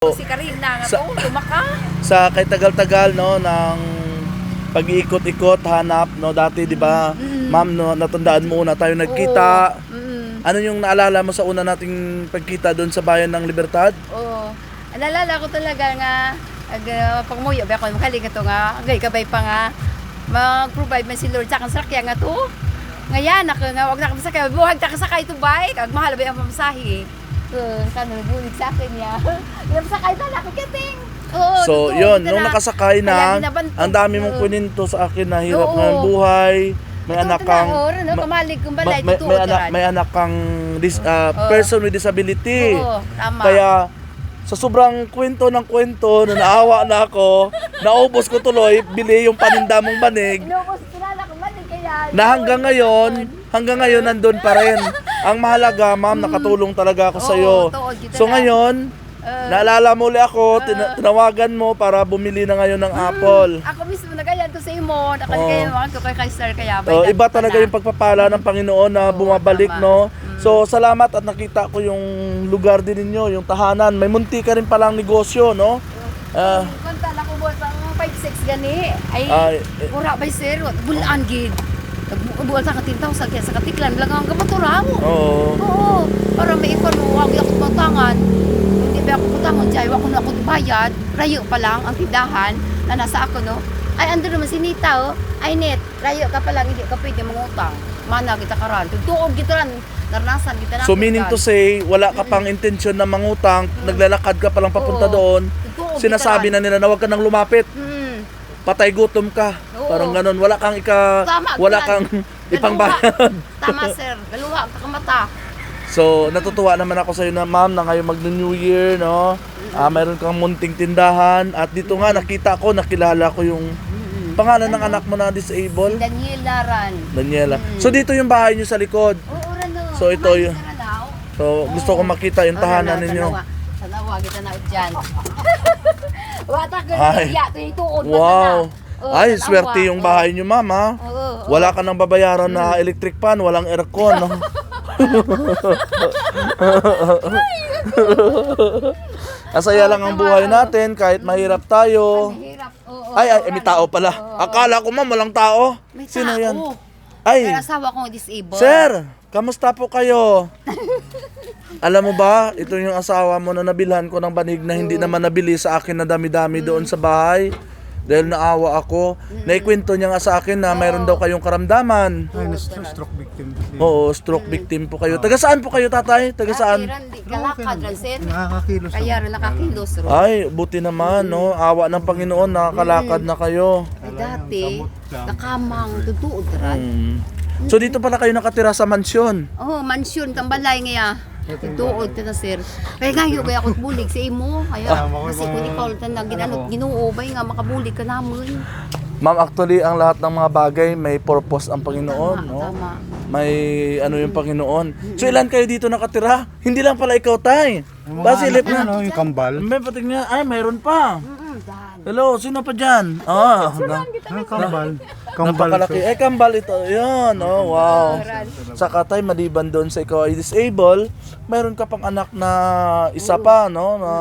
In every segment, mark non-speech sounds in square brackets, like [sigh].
Si Karina nga Sa- to, lumaka. sa kay tagal-tagal no ng pag-iikot-ikot hanap no dati di ba ma'am no natandaan mo una tayo nagkita Mm. ano yung naalala mo sa una nating pagkita doon sa bayan ng Libertad Oo. Nalala ko talaga nga ag uh, pagmuyo ba ko makaling to nga agay kabay pa nga mag-provide man si Lord sa kan sakya nga to. Ngayon ako nga wag na ka sakay buhag ta ka sakay to bike ag mahal ba ang pamasahe. Uh, kano bulig sa akin ya. Yung [laughs] sakay na ako kiting. Oo. so yun nung na. nakasakay na ang dami mong kuninto sa akin na hirap ng buhay may Ito, anak kang ma- kamalig kong ma- balay, may, may anak may anak kang dis, Oo. person with disability Oo, tama. Kaya sa sobrang kwento ng kwento na naawa na ako, naubos ko tuloy, bili yung paninda mong banig, Inubos kilala ko man kaya. Na hanggang ngayon, hanggang ngayon nandun pa rin. Ang mahalaga, ma'am, nakatulong talaga ako sa iyo. So ngayon, Uh, naalala mo ulit ako, tina- tinawagan mo para bumili na ngayon ng apple. Ako mismo nagayan to sa imo. Oo. kayo mga to kay Kaiser kaya ba. Oh, iba talaga yung pagpapala ng Panginoon na bumabalik, tama. no? So, salamat at nakita ko yung lugar din ninyo, yung tahanan. May munti ka rin palang negosyo, no? Ah, Kanta lang ko pang 5-6 gani. Ay, Ay, eh. pura ba sir? Bulan gid. Nagbubuhat sa katintaw sa sa katiklan lang ang gamaturaw. oo. Oo, para may ikon mo, wag ako matangan. Hindi ba ako putangon dyan, wag ko na ako bayad. Rayo pa lang ang tindahan na nasa ako, no? Ay, ando naman si Nita, oh. Ay, Net, rayo ka pa lang, hindi ka pwede mangutang. Mana kita karan. Tutuog kita ran. Naranasan kita na. So meaning to say, wala ka pang intensyon na mangutang, naglalakad ka palang papunta Oo. doon, sinasabi na nila na huwag ka nang lumapit, Hmm. Patay gutom ka. Oo. Parang ganun, wala kang ika, Tama, wala ganun. kang ipangbayad. Tama, sir. Galuha, kakamata. So, natutuwa naman ako sa iyo na ma'am na ngayon mag-New Year, no? Ah, mayroon kang munting tindahan at dito nga nakita ko, nakilala ko yung pangalan ng anak mo na disabled, Daniel Laran. Daniela. So dito yung bahay niyo sa likod. Oo, Rano. So, ito yun. So gusto ko makita yung tahanan ninyo. Tanawa, kita na dyan. [laughs] [laughs] Wata ko Ay. iya, ito ituod pa Wow. Oo, Ay, tanawa. swerte yung bahay niyo, ma'am, ha? Oo, oo. Wala ka nang babayaran na electric fan, walang aircon, no? [laughs] [laughs] Asaya lang ang buhay natin kahit mahirap tayo. Mahirap. Oo, Ay, ay, oo, may tao pala. Akala ko ma'am, walang tao. May Sino tao. yan? Ay. Ay, asawa kong disabled. sir, kamusta po kayo? [laughs] Alam mo ba, ito yung asawa mo na nabilhan ko ng banig na hindi naman nabili sa akin na dami-dami doon sa bahay. Dahil naawa ako. Naikwento niya nga sa akin na mayroon daw kayong karamdaman. Ay, na-stroke victim kasi. Oo, stroke victim po kayo. Taga saan po kayo, tatay? Taga saan? Atiran, di kalakad ran, sir. Nakakakilos Kaya rin nakakilos ro. Ay, buti naman, no? Awa ng Panginoon, nakakalakad na kayo. Dati, nakamang tutuod ran. Hmm. So dito pala kayo nakatira sa mansyon. Oh, mansyon kang balay nga. Tutuod ka na sir. Kaya ngayon kaya ako bulig sa imo. Kaya Ah, kasi kung ikaw tan na ginanot Ginoo bay nga makabulig ka namon. Ma'am, actually, ang lahat ng mga bagay may purpose ang Panginoon, Tama, no? tama. May ano yung Panginoon. So ilan kayo dito nakatira? Hindi lang pala ikaw, tay. Yung Basilip anak, na. Ano, yung kambal. May pating nga. Ay, mayroon pa. Mm, dan. Hello, sino pa dyan? Ah, na, Ano, kambal? [laughs] Kambal. napakalaki. Eh, kambal ito. Yan, oh, wow. Saka tay, maliban doon sa ikaw ay disabled, mayroon ka pang anak na isa pa, no? Na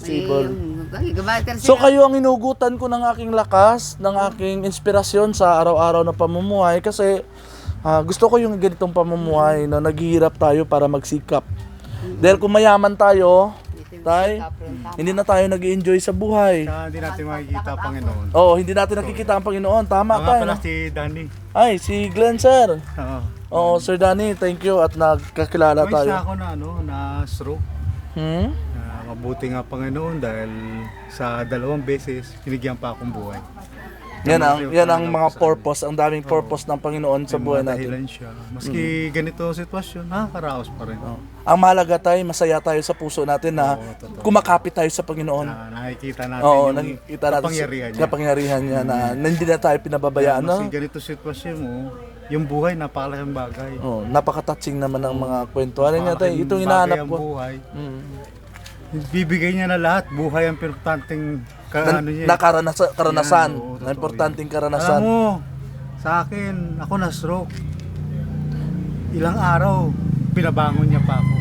disabled. Ay, gabater So kayo ang inugutan ko ng aking lakas, ng aking inspirasyon sa araw-araw na pamumuhay kasi ah, gusto ko yung ganitong pamumuhay na naghihirap tayo para magsikap. Dahil kung mayaman tayo, tay, hindi na tayo nag enjoy sa buhay. Saka hindi natin makikita ang Panginoon. Oo, hindi natin nakikita ang Panginoon. Tama Mga tayo. pala si Danny. Ay, si Glenn, sir. Oo. Oo, Sir Danny, thank you at nagkakilala May isa tayo. ako na, ano, na stroke. Hmm? Na mabuti nga Panginoon dahil sa dalawang beses, binigyan pa akong buhay. Yan ang, yan ang mga purpose, ang daming purpose ng Panginoon sa buhay natin. siya. Maski ganito ang sitwasyon, nakakaraos pa rin. Oo. Ang mahalaga tayo, masaya tayo sa puso natin na Oo, totoo. kumakapit tayo sa Panginoon. Na nakikita natin Oo, yung nakikita natin kapangyarihan niya. kapangyarihan niya na, na hindi na tayo pinababayaan. No? Maski ganito sitwasyon mo, yung buhay napakalaking bagay. Oh, napaka-touching naman ng mga kwentuhan niya tayo. Napakalaking Itong bagay hinahanap ang ko. buhay. Mm. Bibigay niya na lahat. Buhay ang importanteng ka, Na, ano niya. na karanasan, karanasan Yan, oo, na importanteng karanasan. Alam mo, sa akin, ako na stroke. Ilang araw, pinabangon niya pa ako.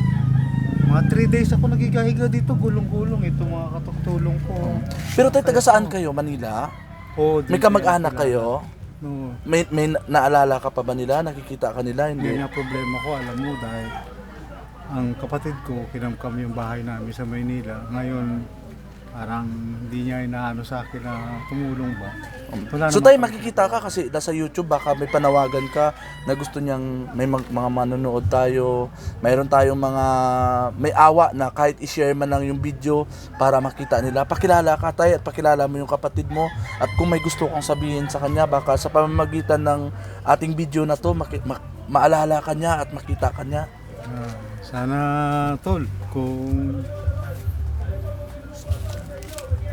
Mga 3 days ako nagigahiga dito, gulong-gulong. Ito mga katuktulong ko. Pero tayo, taga saan kayo? Manila? Oh, May kamag-anak kayo? No, May, may na- naalala ka pa ba nila? Nakikita ka nila? Hindi Hindi. nga problema ko, alam mo, dahil ang kapatid ko, kinamkam yung bahay namin sa Maynila. Ngayon, parang hindi niya inaano sa akin na tumulong ba. Wala So naman tayo makikita ka kasi nasa YouTube baka may panawagan ka na gusto niyang may mag- mga manonood tayo. Mayroon tayong mga may awa na kahit i-share man lang yung video para makita nila. Pakilala ka tayo at pakilala mo yung kapatid mo at kung may gusto kang sabihin sa kanya baka sa pamamagitan ng ating video na to maki- ma- maalala ka niya at makita ka niya. Ah, sana, tol, kung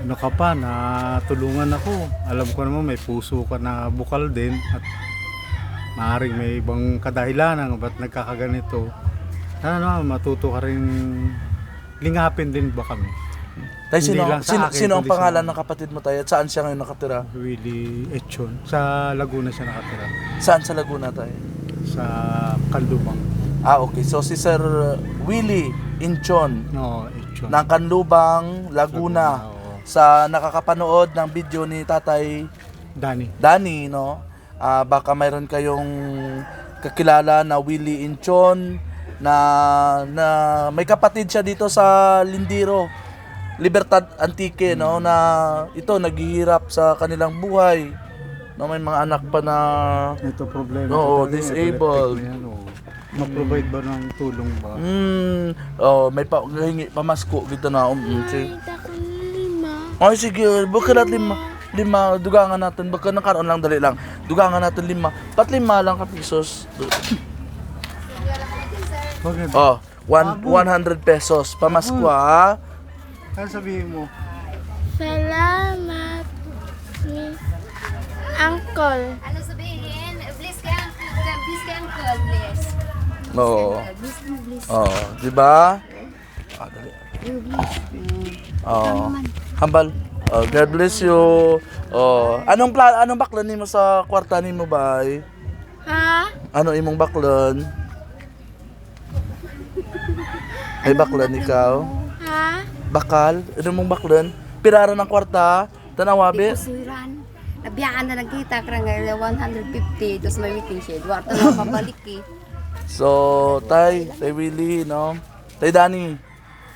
ano ka pa, na tulungan ako. Alam ko naman may puso ka na bukal din at maaaring may ibang kadahilanan ba't nagkakaganito. Sana naman matuto ka rin lingapin din ba kami. Tayo sino, lang sino, akin, sino ang kundi sa- pangalan ng kapatid mo tayo at saan siya ngayon nakatira? Willie Echon. Sa Laguna siya nakatira. Saan sa Laguna tayo? Sa Kaldubang. Ah, okay. So si Sir Willie Inchon No, Echon. ng Kanlubang, Laguna. oo. Sa nakakapanood ng video ni Tatay Dani. Danny, no? Ah, baka mayroon kayong kakilala na Willie Inchon na na may kapatid siya dito sa Lindiro. Libertad Antique, no, na ito naghihirap sa kanilang buhay. No, may mga anak pa na Ito problema. Oo, talaga, disabled. yan, oo. Mag-provide ba ng tulong ba? Mm, oh, may pa hingi pamasko gito na um, mm, si. Ay sige, baka lahat lima. Lima, dugangan natin. Baka nakaroon lang, dali lang. Dugangan natin lima. Pat lima lang ka pesos. Bakit? Oh, one, 100 pesos. Pamasko ha. Ano sabihin mo? Salamat, Miss Uncle. Ano sabihin? Please ka, please ka, uncle, please. Oo. Please. Oh, di ba? Ah, dali. Oh. Hambal. Oh, God bless you. Oh, anong plan anong baklan nimo sa kwarta nimo bay? Ha? Ano imong baklan? Ay baklan ikaw? Ha? Bakal? Ano mong baklan? Pirara ng kwarta? Tanawabi? Kusuran. Nabiyaan na nagkita ka nga 150, tapos may waiting shed. Warta na pabalik eh. So, tay, tay Willie, no? Tay Danny.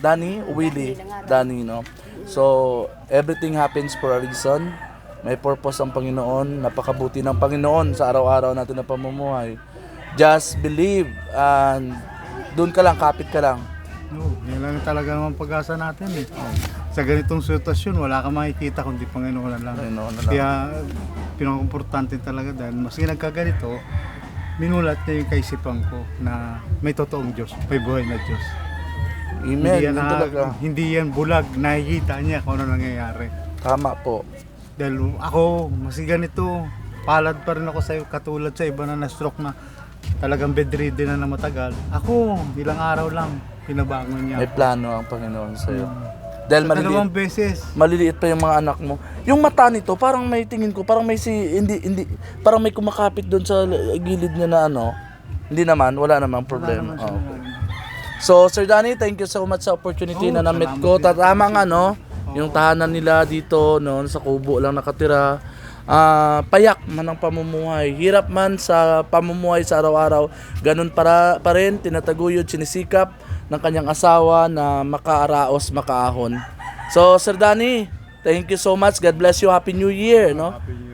Danny o Willie? Danny, no? So, everything happens for a reason. May purpose ang Panginoon. Napakabuti ng Panginoon sa araw-araw natin na pamumuhay. Just believe and doon ka lang, kapit ka lang. No, yan lang talaga naman pag-asa natin eh. Sa ganitong sitwasyon, wala kang makikita kundi Panginoon lang. Panginoon lang. Kaya, pinakaimportante talaga dahil maski nagkaganito, minulat niya yung kaisipan ko na may totoong Diyos, may buhay na Diyos. Amen. hindi, yan na- talaga. hindi yan bulag, nakikita niya kung ano nangyayari. Tama po. Dahil ako, maski ganito, palad pa rin ako sa katulad sa iba na na-stroke na talagang bedridden na na matagal. Ako, ilang araw lang, pinabangon niya. May plano ang Panginoon sa'yo. Dahil Sa dalawang maliliit, beses. maliliit pa yung mga anak mo. Yung mata nito, parang may tingin ko, parang may si, hindi, hindi, parang may kumakapit doon sa gilid niya na ano. Hindi naman, wala namang problema. Wala naman Oh, So, Sir Danny, thank you so much sa opportunity Oh, na na-meet ko. Tatama nga, no? Yung tahanan nila dito, no? Sa Kubo lang nakatira. Ah, payak man ang pamumuhay. Hirap man sa pamumuhay sa araw-araw. Ganun para, pa rin, tinataguyod, sinisikap ng kanyang asawa na makaaraos, makaahon. So, Sir Danny, thank you so much. God bless you. Happy New Year, no? Happy New Year.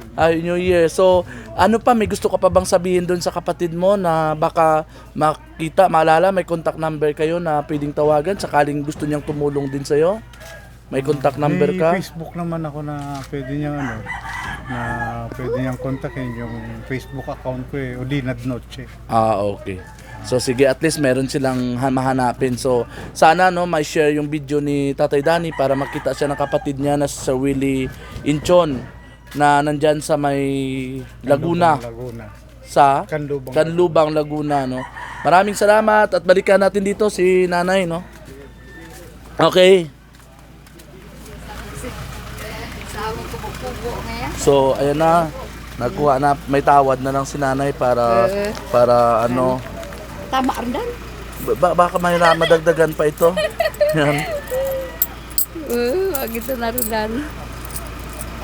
So, ano pa, may gusto ka pa bang sabihin doon sa kapatid mo na baka makita, maalala, may contact number kayo na pwedeng tawagan sakaling gusto niyang tumulong din sa'yo? May contact number May ka? Facebook naman ako na pwede niyang ano, na pwede niyang kontakin yung Facebook account ko eh, Odinad Noche. Ah, okay. So sige, at least meron silang ha- mahanapin. So sana no, may share yung video ni Tatay Dani para makita siya ng kapatid niya na si Sir Willie Inchon na nandyan sa may Laguna Laguna. sa Kanlubang. Kanlubang Laguna no. Maraming salamat at balikan natin dito si Nanay no. Okay. So ayan na. Nagkuha na may tawad na lang si Nanay para para ano Tama rin dan. ba- baka may madagdagan pa ito. Yan. Uh, [laughs] wag ito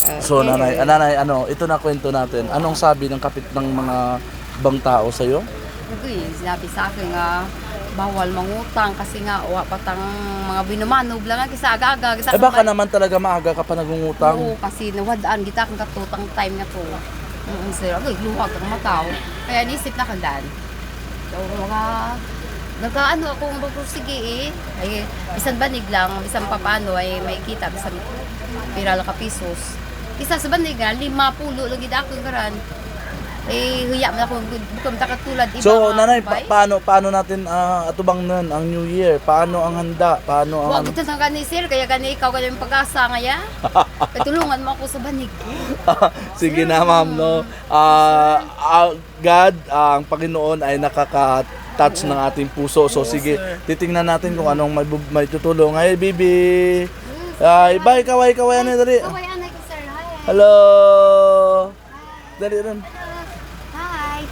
narunan. So nanay, ah, nanay, ano, ito na kwento natin. Anong sabi ng kapit ng mga bang tao sa iyo? Uy, sinabi sa akin nga, bawal mangutang kasi nga wa patang mga binumanog lang kasi aga-aga. Kita Eh baka naman talaga maaga ka pa nagungutang. Oo, kasi nawadaan kita kang katutang time nga to. Mm, sir, agay, luwag ang mataw. Kaya nisip na kandan. So, mga Nagkaano ako sige eh. Ay, bisan banig lang, bisan papano ay may kita, bisan pira lang ka pesos. Isa sa banig nga, lima pulo lagi da ako garan. Eh, huya man ako, bukam takatulad. Iba So nga, nanay, pa- bay. paano paano natin ah, atubang nun ang New Year? Paano ang handa? Paano ang Huwag ito sa gani sir, kaya gani ikaw gani yung pag-asa nga ya. [laughs] Tulungan mo ako sa banig. [laughs] Sige na ma'am, no? Ah, ah, God, ah, ang Panginoon ay nakaka-touch ng ating puso. So sige, titingnan natin kung anong may, bu- may tutulong. Ay, baby! Ay, bye, kaway, kaway, ano, dali. Kaway anay ko, sir. Hi. Hello! Dali rin. Hi.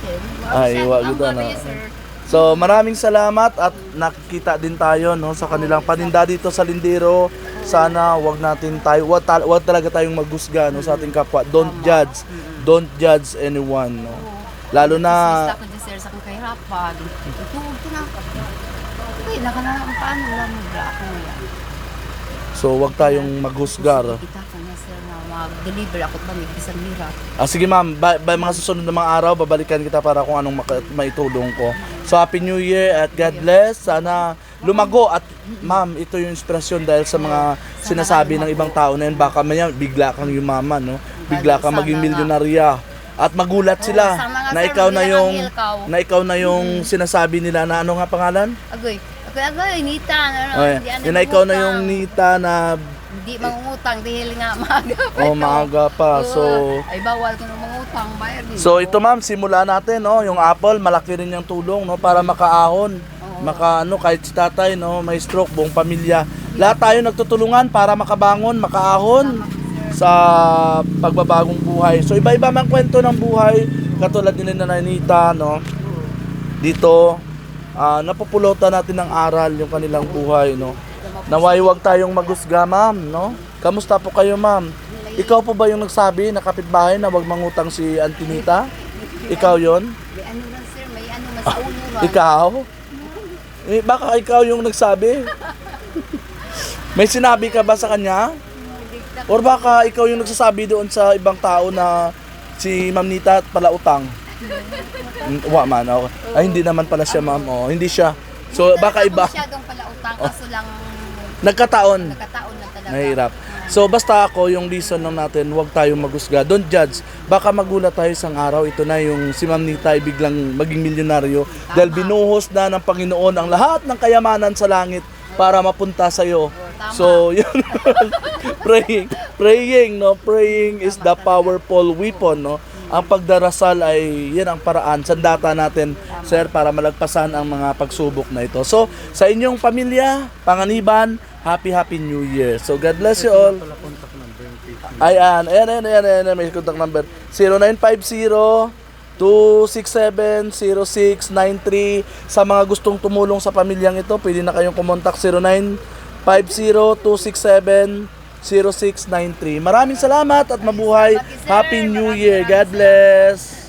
Ay, wag ito na. So, maraming salamat at nakikita din tayo no sa kanilang paninda dito sa Lindero. Sana wag natin tayo wag, tal- wag talaga tayong maghusga no sa ating kapwa. Don't judge. Don't judge anyone no. Lalo na Basta ko dyan sir sa kong kahirapan. Tutuog ko na. Okay, nakalala ang paano lang ako nga. so wag tayong maghusgar. Kita ko na sir na mag-deliver ako may bisan hirap. Ah, sige ma'am, ba, ba mga susunod na mga araw babalikan kita para kung anong maka- maitulong ko. So Happy New Year at God bless. Sana lumago at ma'am, ito yung inspirasyon dahil sa mga sinasabi ng ibang tao na yun, baka maya bigla kang yumaman, no? Bigla kang maging milyonarya. At magulat sila na ikaw na yung na ikaw na yung sinasabi nila na ano nga pangalan? Agoy, agoy, agoy, nita. Ano, ano Yun na ikaw na yung nita na Hindi mangungutang dahil nga maaga pa. oh, maaga pa. Oo. So ay bawal ko ng mangutang, bayar din. So ito ma'am, simula natin no, yung Apple malaki rin yung tulong no para makaahon. Maka ano kahit si tatay no, may stroke buong pamilya. Lahat tayo nagtutulungan para makabangon, makaahon sa pagbabagong buhay. So iba-iba mang kwento ng buhay katulad ni Nanay Nita no. Dito ah napupulutan natin ng aral yung kanilang buhay no. Naway wag tayong maghusga ma'am no. Kamusta po kayo ma'am? Ikaw po ba yung nagsabi na kapitbahay na wag mangutang si Auntie Nita? Ikaw yon? May ano lang sir, may ano man sa ulo lang. Ikaw? Eh, baka ikaw yung nagsabi. May sinabi ka ba sa kanya? Or baka ikaw yung nagsasabi doon sa ibang tao na si Ma'am Nita pala utang? Mm, Wa man, okay. Ay, hindi naman pala siya, ma'am. Oh, hindi siya. So, baka iba. Masyadong pala utang, kaso lang Nagkataon. nagkataon na talaga. Mahirap. So basta ako yung reason lang natin, huwag tayong magusga. Don't judge. Baka magulat tayo isang araw. Ito na yung si Ma'am Nita ay biglang maging milyonaryo dahil binuhos na ng Panginoon ang lahat ng kayamanan sa langit para mapunta sa iyo. So, [laughs] yun. praying, praying, no? Praying is the powerful weapon, no? Ang pagdarasal ay yan ang paraan, sandata natin, sir, para malagpasan ang mga pagsubok na ito. So, sa inyong pamilya, panganiban, happy, happy New Year. So, God bless you all. Ayan, ayan, ayan, ayan, ayan, may contact number. 0950-267-0693. Sa mga gustong tumulong sa pamilyang ito, pwede na kayong kumontak 0950-267-0693. Maraming salamat at mabuhay. Happy New Year. God bless.